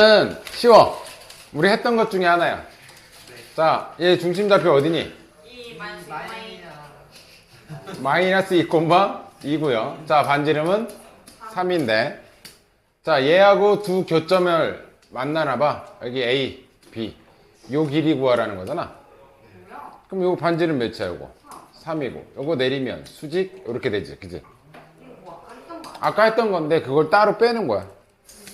는 쉬워. 우리 했던 것 중에 하나야. 자, 얘 중심 좌표 어디니? 이 마이너스 마이 마이너스 2,2고요. 자, 반지름은 3인데. 자, 얘하고 두 교점을 만나나 봐. 여기 A, B. 요 길이 구하라는 거잖아. 그럼 요거 반지름 몇이야, 요거? 3이고. 요거 내리면 수직 이렇게 되지. 그지? 아까 했던 건데 그걸 따로 빼는 거야.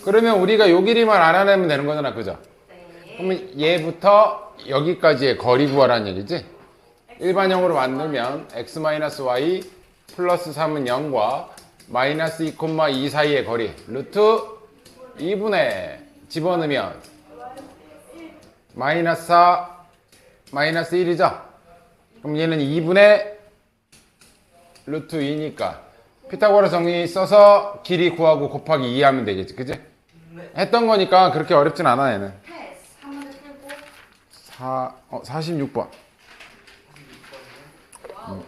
그러면 우리가 요 길이만 알아내면 되는 거잖아. 그죠? 네. 그러면 얘부터 여기까지의 거리 구하라는 얘기지? 일반형으로 만들면 x-y 플러스 3은 0과 마이너스 2,2 사이의 거리 루트 2분의 집어넣으면 마이너스 4 마이너스 1이죠? 그럼 얘는 2분의 루트 2니까 피타고라 정리 써서 길이 구하고 곱하기 2 하면 되겠지 그지? 했던 거니까 그렇게 어렵진 않아 얘는. 패스. 한 문제 풀고. 4, 어, 46번. 답이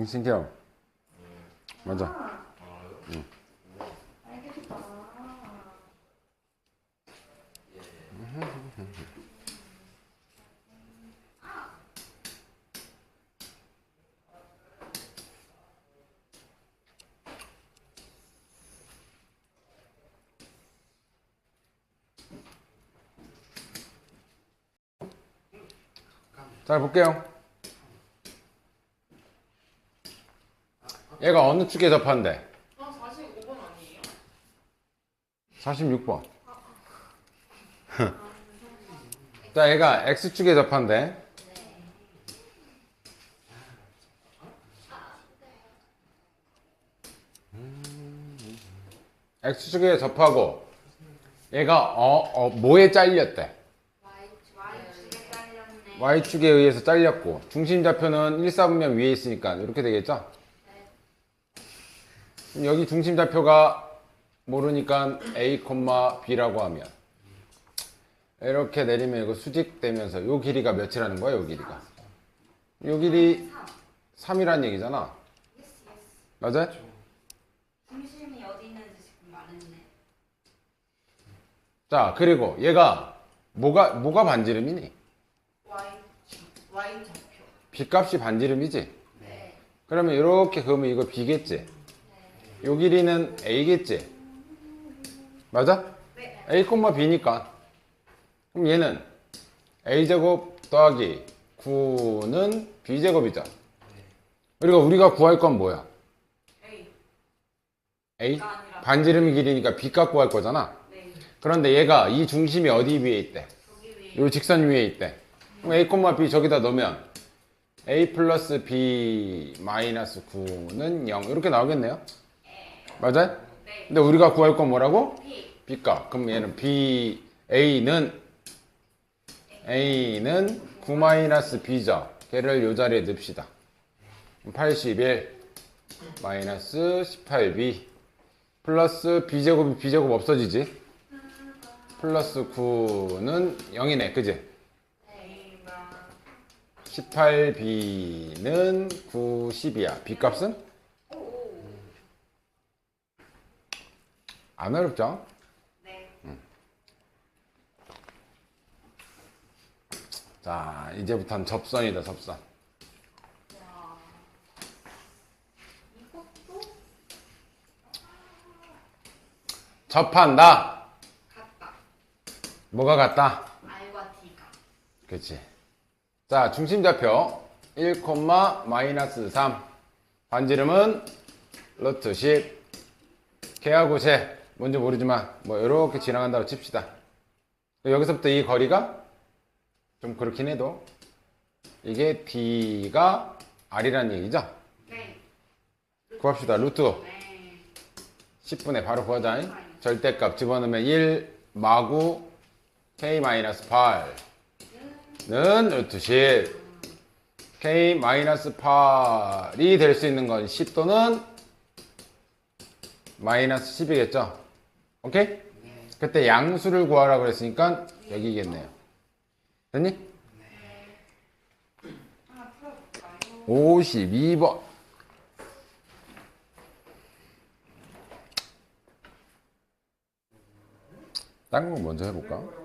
병신경. 맞아. 알겠다. 자, 볼게요. 얘가 어느 축에 접한대? 어, 45번 아니에요? 46번. 자, 얘가 X축에 접한대. X축에 접하고 얘가 어, 어, 뭐에 잘렸대? Y축에 의해서 잘렸고 중심 좌표는 1, 4분면 위에 있으니까 이렇게 되겠죠? 여기 중심 좌표가 모르니까 A, B라고 하면 이렇게 내리면 이거 수직되면서 요 길이가 몇이라는 거야, 요 길이가. 요 길이 3이라는 얘기잖아. 맞아? 중심이 어디 있는지 지금 말했네. 자, 그리고 얘가 뭐가 뭐가 반지름이니? Y축, Y좌표. B 값이 반지름이지? 네. 그러면 이렇게 그으면 이거 B겠지? 요 길이는 a겠지? 맞아? 네. a, b니까. 그럼 얘는 a제곱 더하기 9는 b제곱이죠. 그리고 우리가 구할 건 뭐야? A. a? 가 아니라. 반지름 길이니까 b 값 구할 거잖아. 네. 그런데 얘가 이 중심이 어디 위에 있대? 요 직선 위에 있대. 그럼 a, b 저기다 넣으면 a 플러스 b 마이너스 9는 0 이렇게 나오겠네요. 맞아요? 네. 근데 우리가 구할 건 뭐라고? B 값. 그럼 얘는 b a는 a는 9 마이너스 b죠. 걔를 요 자리에 넣읍시다. 81 마이너스 18b 플러스 b제곱이 b제곱 없어지지. 플러스 9는 0이네. 그지? A가 18b는 90이야. b 값은? 안 어렵죠? 네. 자, 이제부터는 접선이다, 접선. 와. 이것도 접한다. 같다. 뭐가 같다? R과 T가. 그렇지. 자, 중심좌표 1, 마이너스 3. 반지름은 루트 10. 개하고 재. 뭔지 모르지만 뭐 이렇게 지나간다고 칩시다. 여기서부터 이 거리가 좀 그렇긴 해도 이게 D가 R이라는 얘기죠. 네. 구합시다. 루트 네. 10분에 바로 구하자. 절대값 집어넣으면 1 마구 K-8는 루트 10 K-8이 될 수 있는 건 10 또는 마이너스 10이겠죠? 오케이? 그때 양수를 구하라고 그랬으니까 여기겠네요. 됐니? 하나 풀어볼까요? 52번. 딴 거 먼저 해볼까?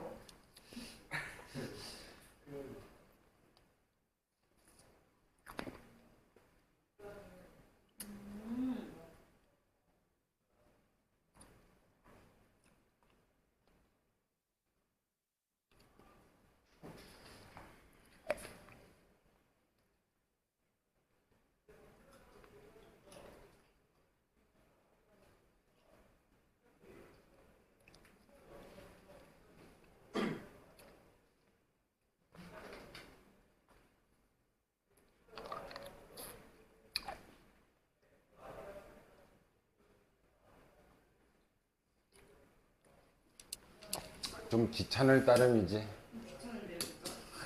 좀 귀찮을 따름이지.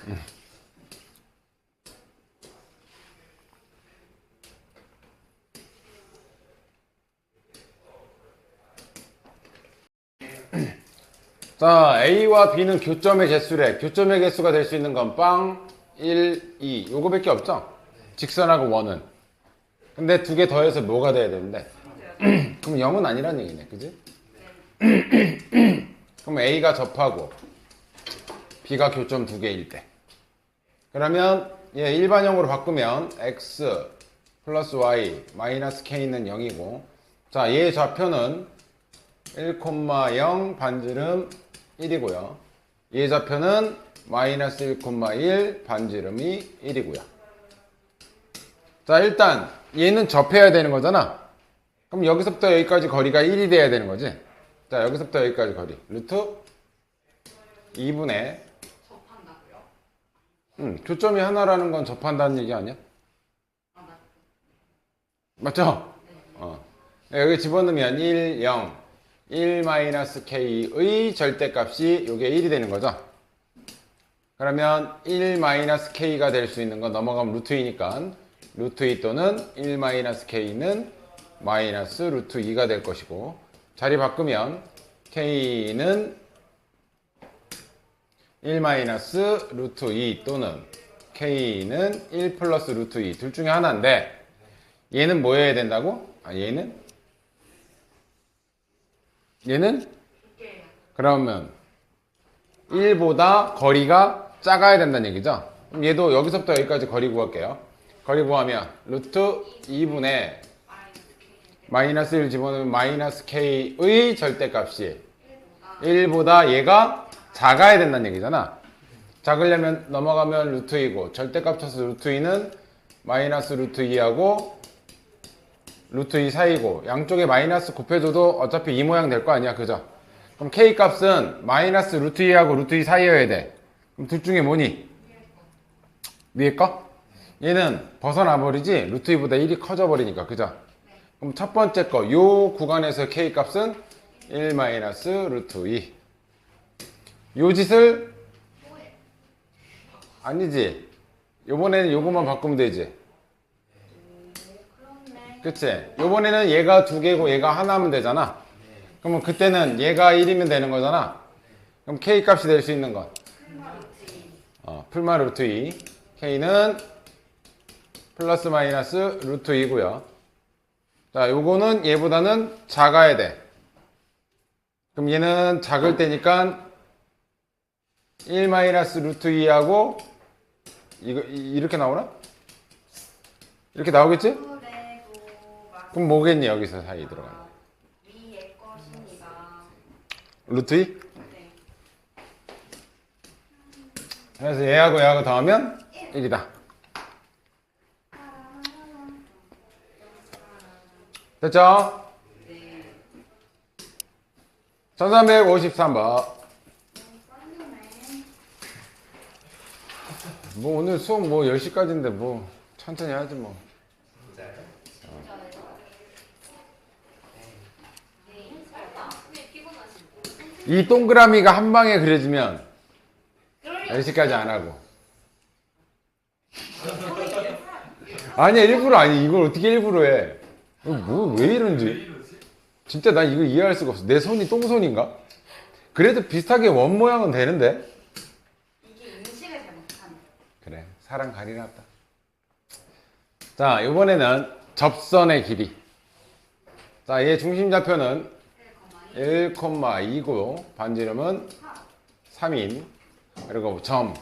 진짜? 자, A와 B는 교점의 개수래. 교점의 개수가 될 수 있는 건 빵, 1, 2. 요거밖에 없죠? 직선하고 원은. 근데 두 개 더해서 뭐가 돼야 되는데? 그럼 0은 아니란 얘기네. 그지? 그럼 A가 접하고 B가 교점 두 개일 때. 그러면 얘 일반형으로 바꾸면 X 플러스 Y 마이너스 K는 0이고 자, 얘 좌표는 1,0 반지름 1이고요. 얘 좌표는 마이너스 1,1 반지름이 1이고요. 자, 일단 얘는 접해야 되는 거잖아. 그럼 여기서부터 여기까지 거리가 1이 돼야 되는 거지. 자, 여기서부터 여기까지 거리. 루트 2분의 접한다고요? 음, 교점이 하나라는 건 접한다는 얘기 아니야? 아, 맞다. 맞죠? 어. 여기 집어넣으면 1, 0, 1 마이너스 k의 절대값이 이게 1이 되는 거죠. 그러면 1 마이너스 k가 될 수 있는 건 넘어가면 루트 2니까 루트 2 또는 1 마이너스 k는 마이너스 루트 2가 될 것이고 자리 바꾸면 k는 1 마이너스 루트 2 또는 k는 1 플러스 루트 2 둘 중에 하나인데 얘는 뭐 해야 된다고? 아, 얘는? 얘는? 그러면 1보다 거리가 작아야 된다는 얘기죠? 그럼 얘도 여기서부터 여기까지 거리 구할게요. 거리 구하면 루트 2분의 마이너스 K. 마이너스 1 집어넣으면 마이너스 k의 절대값이 1보다 얘가 작아야 된다는 얘기잖아. 작으려면 넘어가면 루트 2고 절대값 쳐서 루트 2는 마이너스 루트 2하고 루트 2 사이고 양쪽에 마이너스 곱해줘도 어차피 이 모양 될 거 아니야 그죠? 그럼 k 값은 마이너스 루트 2하고 루트 2 사이여야 돼. 그럼 둘 중에 뭐니? 위에 거? 얘는 벗어나 버리지 루트 2보다 1이 커져 버리니까 그죠? 그럼 첫 번째 거 요 구간에서 k 값은 1 마이너스 루트 2. 요 짓을 아니지. 요번에는 요것만 바꾸면 되지. 그치? 요번에는 얘가 두 개고 얘가 하나면 되잖아. 그러면 그때는 얘가 1이면 되는 거잖아. 그럼 k 값이 될 수 있는 건. 어, 풀마 루트 2. k는 플러스 마이너스 루트 2고요. 자, 요거는 얘보다는 작아야 돼. 그럼 얘는 작을 때니까 1 마이너스 루트 2하고 이거 이- 이렇게 나오나? 이렇게 나오겠지? 그럼 뭐겠니 여기서 사이 들어가는. 루트 2? 네. 그래서 얘하고 얘하고 더하면 1이다. 됐죠? 네. 1353번. 뭐 오늘 수업 뭐 10시까지인데 뭐 천천히 하지 뭐. 이 동그라미가 한 방에 그려지면 10시까지 안 하고. 아니야, 일부러 아니. 이걸 어떻게 일부러 해. 뭐, 왜 이런지. 진짜 난 이거 이해할 수가 없어. 내 손이 똥손인가? 그래도 비슷하게 원 모양은 되는데. 그래, 사랑 가리났다. 자, 이번에는 접선의 길이. 자, 얘 중심 좌표는 1,2고 반지름은 3인. 그리고 점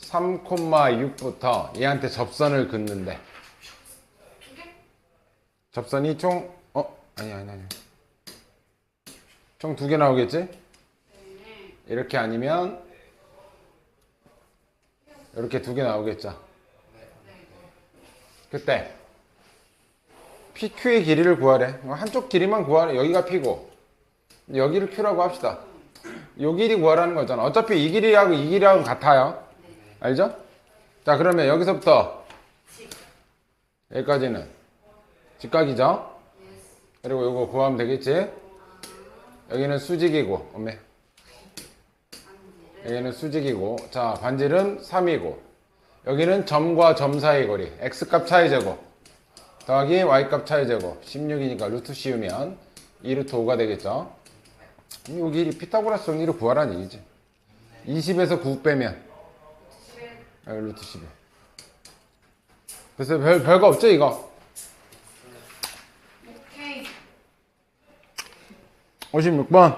3,6부터 얘한테 접선을 긋는데. 접선이 총, 어? 아니, 아니, 아니. 총 두 개 나오겠지? 이렇게 아니면 이렇게 두 개 나오겠죠. 그때 PQ의 길이를 구하래. 뭐 한쪽 길이만 구하래. 여기가 P고 여기를 Q라고 합시다. 요 길이 구하라는 거잖아. 어차피 이 길이하고 이 길이하고 같아요. 알죠? 자 그러면 여기서부터 여기까지는 직각이죠. 그리고 요거 구하면 되겠지. 여기는 수직이고, 어메. 여기는 수직이고, 자, 반지름 3이고, 여기는 점과 점 사이 거리, x값 차이 제곱, 더하기 y값 차이 제곱, 16이니까 루트 씌우면 2루트 5가 되겠죠. 이 길이 피타고라스 정리를 구하라는 얘기지. 20에서 9 빼면, 아, 루트 11. 그래서 별, 별거 없죠, 이거? 오케이. 56번.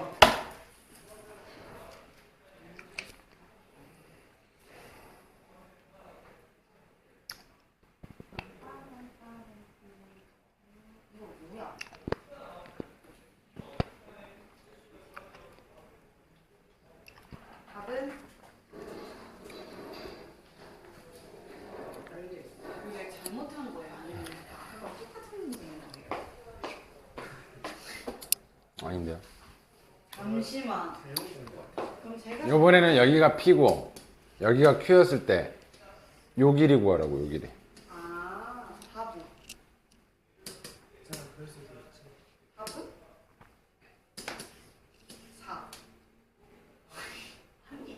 답은 이게 잘못한 거예요? 아니면 그거 똑같은 문제인 거예요? 아닌데요. 잠시만. 그럼 제가 이번에는 여기가 P고 여기가 Q였을 때 요 길이 구하라고 요 길이. 아 답은 답은 4 아니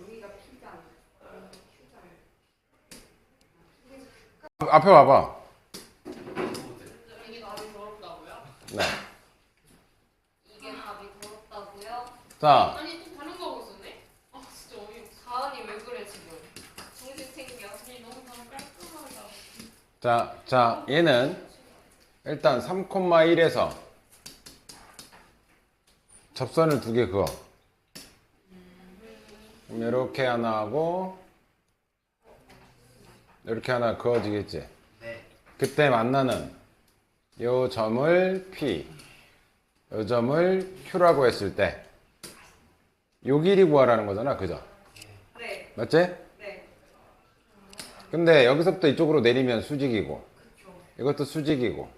여기가 P잖아 Q잖아 앞에 와봐. 이게 답이 더럽다고요? 네. 이게 답이 더럽다고요? 자, 아니 또 다른 거 하고 있었네? 아 진짜 어이없어 가은이 왜 그래 지금 정신 챙겨 아니 너무 다 깔끔하다 자, 자, 얘는 일단 3,1에서 접선을 두 개 그어. 그럼 이렇게 하나 하고 이렇게 하나 그어지겠지. 네. 그때 만나는 요 점을 P, 요 점을 Q라고 했을 때, 요 길이 구하라는 거잖아, 그죠? 네. 맞지? 네. 근데 여기서부터 이쪽으로 내리면 수직이고, 이것도 수직이고,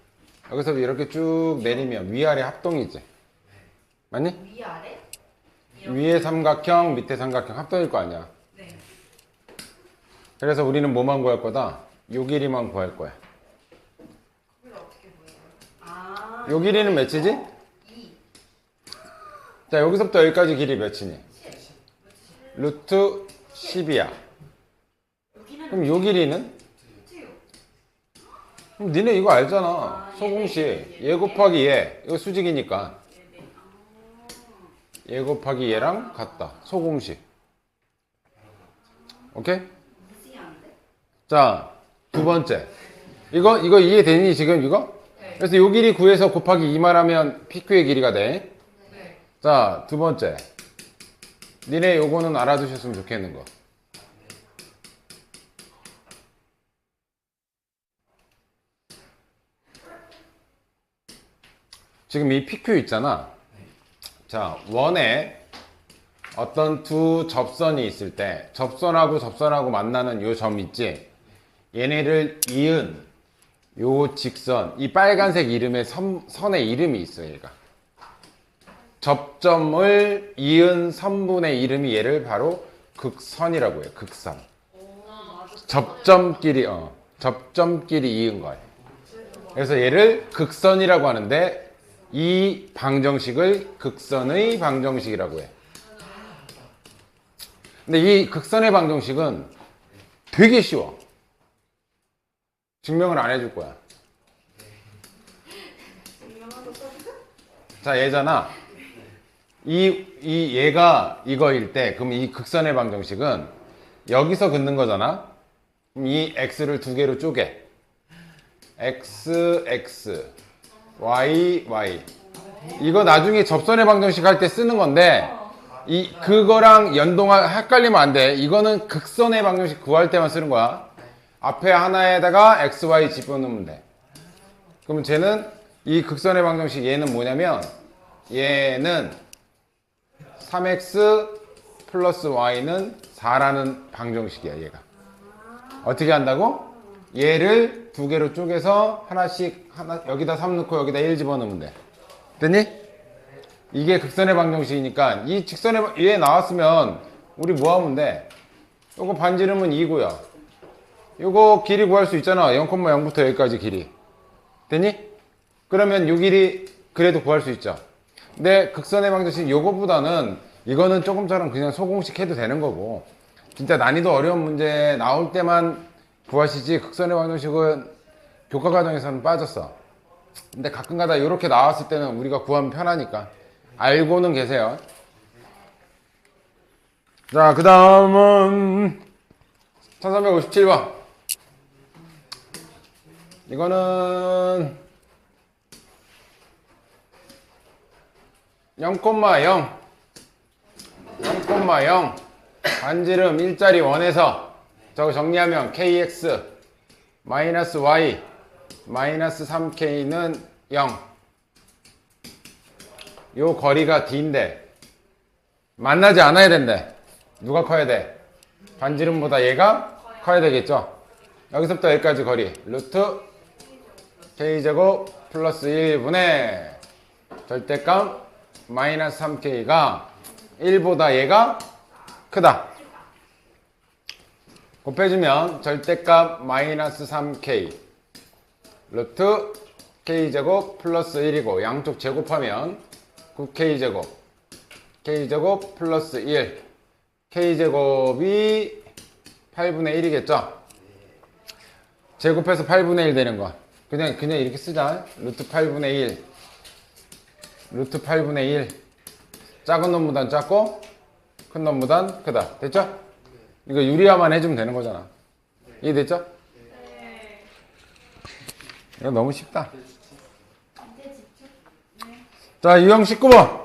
여기서 이렇게 쭉 내리면 위아래 합동이지. 맞니? 위아래? 위에 삼각형, 밑에 삼각형 합동일 거 아니야. 네. 그래서 우리는 뭐만 구할 거다? 요 길이만 구할 거야. 아, 요 길이는 몇이지? 2. 자, 여기서부터 여기까지 길이 몇이니? 루트 10이야. 여기는 그럼 요 길이는? 2. 그럼 니네 이거 알잖아. 아, 소공식. 얘 곱하기 얘. 이거 수직이니까. 얘 곱하기 얘랑 같다. 소공식. 오케이? 자, 두 번째. 이거, 이거 이해되니, 지금 이거? 네. 그래서 요 길이 구해서 곱하기 2만 하면 PQ의 길이가 돼. 네. 자, 두 번째. 니네 요거는 알아두셨으면 좋겠는 거. 지금 이 PQ 있잖아. 자, 원에 어떤 두 접선이 있을 때 접선하고 접선하고 만나는 요 점 있지? 얘네를 이은 요 직선, 이 빨간색 이름의 선, 선의 이름이 있어, 얘가. 접점을 이은 선분의 이름이 얘를 바로 극선이라고 해요. 극선. 접점끼리 어 접점끼리 이은 거예요. 그래서 얘를 극선이라고 하는데 이 방정식을 극선의 방정식이라고 해. 근데 이 극선의 방정식은 되게 쉬워. 증명을 안 해줄 거야. 자, 얘잖아. 이, 이 얘가 이거일 때, 그럼 이 극선의 방정식은 여기서 긋는 거잖아? 그럼 이 x를 두 개로 쪼개. x, x, y, y. 이거 나중에 접선의 방정식 할 때 쓰는 건데, 이, 그거랑 연동하, 헷갈리면 안 돼. 이거는 극선의 방정식 구할 때만 쓰는 거야. 앞에 하나에다가 x, y 집어넣으면 돼. 그럼 쟤는 이 극선의 방정식 얘는 뭐냐면, 얘는 3x 플러스 y는 4라는 방정식이야, 얘가. 어떻게 한다고? 얘를 두 개로 쪼개서 하나씩, 하나, 여기다 3 넣고 여기다 1 집어넣으면 돼. 됐니? 이게 극선의 방정식이니까 이 직선의, 방- 얘 나왔으면 우리 뭐 하면 돼? 요거 반지름은 2고요. 요거 길이 구할 수 있잖아. 0,0부터 여기까지 길이. 됐니? 그러면 요 길이 그래도 구할 수 있죠. 근데 극선의 방정식 요거보다는 이거는 조금처럼 그냥 소공식 해도 되는 거고 진짜 난이도 어려운 문제 나올 때만 구하시지 극선의 방정식은 교과 과정에서는 빠졌어. 근데 가끔가다 이렇게 나왔을 때는 우리가 구하면 편하니까 알고는 계세요. 자, 그 다음은 1357번. 이거는 0,0 0,0 반지름 일자리 원에서 저거 정리하면 kx 마이너스 y 마이너스 3k는 0. 요 거리가 d인데 만나지 않아야 된대. 누가 커야 돼? 반지름보다 얘가 커야 되겠죠? 여기서부터 여기까지 거리 루트 k제곱 플러스 1분의 절대값 마이너스 3k가 1보다 얘가 크다. 곱해주면 절대값 마이너스 3k 루트 k제곱 플러스 1이고 양쪽 제곱하면 9k제곱 k제곱 플러스 1 k제곱이 8분의 1이겠죠? 제곱해서 8분의 1 되는 거 그냥 그냥 이렇게 쓰자 루트 8분의 1 루트 8분의 1 작은 놈보단 작고 큰 놈보단 크다 됐죠? 이거 유리화만 해주면 되는 거잖아 이해됐죠? 네. 이거 너무 쉽다 집중. 자 유형 19번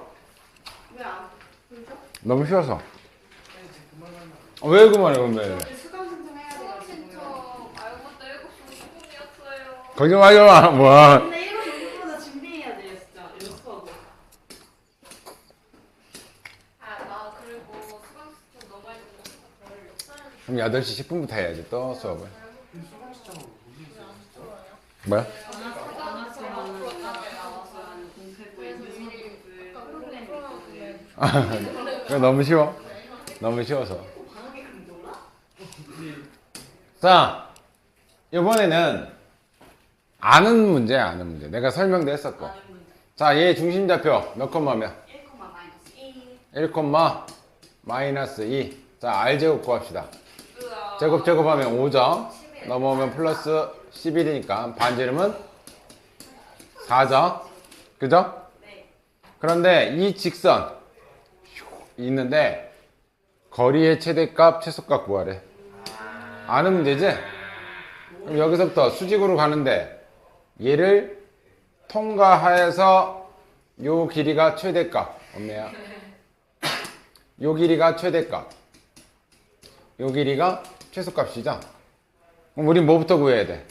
왜안 풀죠? 너무 쉬워서 어, 왜 그만해 거짓말하지 마. 뭐야. 근데 이거 이거보다 준비해야 돼요 진짜 연습하고. 아나 그리고 수강 시청 너무 많이 듣고 별 역사는 그럼 8시 10분부터 해야지 또 수업을. 뭐야? 아, 너무 쉬워. 너무 쉬워서. 자, 이번에는 아는 문제야, 아는 문제. 내가 설명도 했었고. 아는 문제. 자, 얘 중심좌표 몇 콤마면? 1, 마이너스 1. 1 콤마 마이너스 2. 자, R 제곱 구합시다. 제곱 제곱하면 5점. 넘어오면 플러스 11이니까 반지름은 4점. 그죠? 네. 그런데 이 직선 있는데 거리의 최대값, 최소값 구하래. 아는 문제지? 그럼 여기서부터 수직으로 가는데 얘를 통과하여서 요 길이가 최대값. 엄매야. 요 길이가 최대값. 요 길이가 최소값이죠? 그럼 우린 뭐부터 구해야 돼?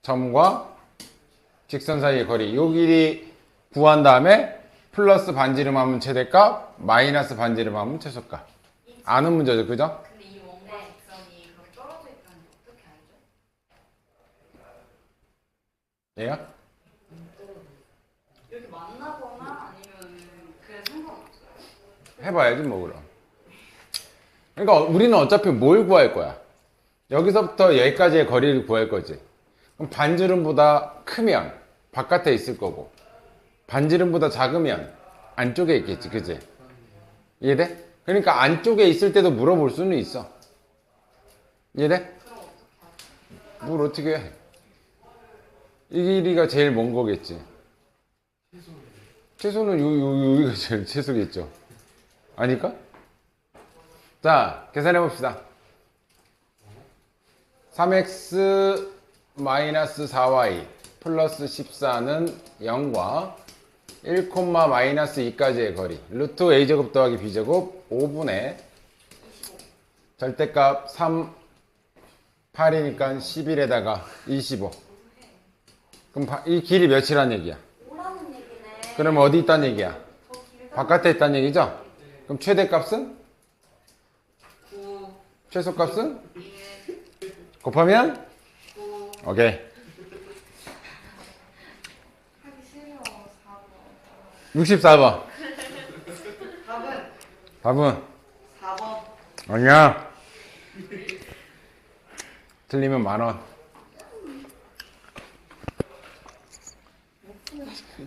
점과 직선 사이의 거리. 요 길이 구한 다음에 플러스 반지름 하면 최대값, 마이너스 반지름 하면 최소값. 아는 문제죠, 그죠? 근데 이 원과 직선이 그렇게 떨어져 있다는 게 어떻게 알죠? 얘가? 여기 만나거나 아니면 그냥 상관없어요. 해봐야지, 뭐, 그럼. 그러니까 우리는 어차피 뭘 구할 거야? 여기서부터 여기까지의 거리를 구할 거지. 그럼 반지름보다 크면 바깥에 있을 거고, 반지름보다 작으면 안쪽에 있겠지, 그지? 이해돼? 그러니까 안쪽에 있을 때도 물어볼 수는 있어. 이해돼? 뭘 어떻게 해? 이 길이가 제일 먼 거겠지. 최소는 여기가 제일 최소겠죠. 아닐까? 자, 계산해 봅시다. 3x 마이너스 4y 플러스 14는 0과 1, 마이너스 2까지의 거리. 루트 a제곱 더하기 b제곱 5분의 절대값 3, 8이니까 11에다가 25. 그럼 바- 이 길이 몇이란 얘기야? 그럼 어디 있단 얘기야? 바깥에 있단 얘기죠? 그럼 최대값은? 9, 최소값은? 1, 곱하면? 9. 오케이. 하기 싫어 4번 64번. 답은 답은? 4번. 아니야. 틀리면 만원.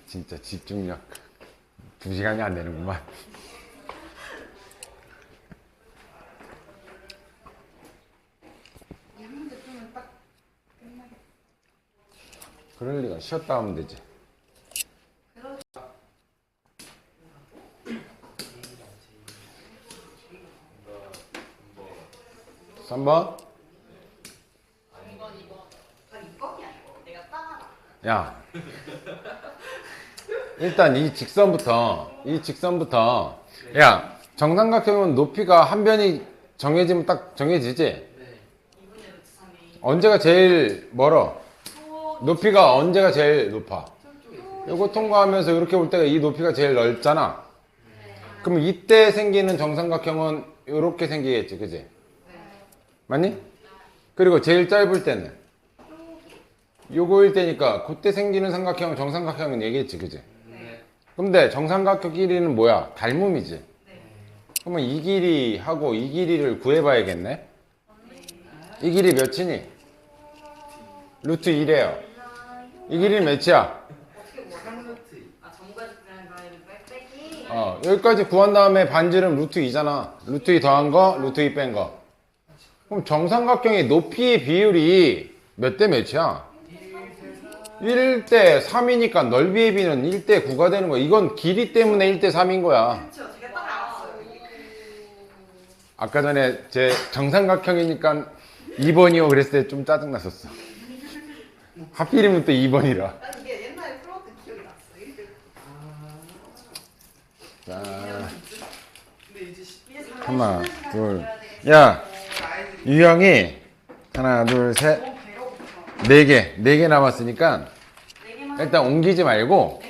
진짜 집중력. 두 시간이 안 되는구만. 이 문제 풀면 딱 끝나겠다 그럴 리가 쉬었다 하면 되지. 삼번 아, 2번이 아니고 내가 따라. 야. 일단 이 직선부터, 이 직선부터, 야, 정삼각형은 높이가 한 변이 정해지면 딱 정해지지? 2분의 루트 3이. 언제가 제일 멀어? 높이가 언제가 제일 높아? 요거 통과하면서 이렇게 볼 때가 이 높이가 제일 넓잖아. 그럼 이때 생기는 정삼각형은 이렇게 생기겠지, 그지? 맞니? 그리고 제일 짧을 때는 요거일 때니까 그때 생기는 삼각형은 정삼각형은 얘기했지, 그지? 근데 정삼각형 길이는 뭐야? 닮음이지. 그러면 이 길이하고 이 길이를 구해봐야겠네. 이 길이 몇이니? 루트 2래요. 이 길이 몇이야? 아. 어, 여기까지 구한 다음에 반지름 루트 2잖아. 루트 2 더한 거, 루트 2 뺀 거. 그럼 정삼각형의 높이의 비율이 몇 대 몇이야? 1대 3이니까 넓이의 비는 1대 9가 되는 거야. 이건 길이 때문에 1대 3인 거야. 따라왔어요. 아까 전에 제 정삼각형이니까 2번이요 그랬을 때 좀 짜증났었어. 하필이면 또 2번이라. 난 이게 옛날에 풀었던 기억이 났어. 자, 근데 이제 시- 이제 하나, 둘. 야, 아이들이 유형이 하나, 둘, 셋, 괴로웠어. 네 개, 네 개 남았으니까 네 일단 옮기지 말고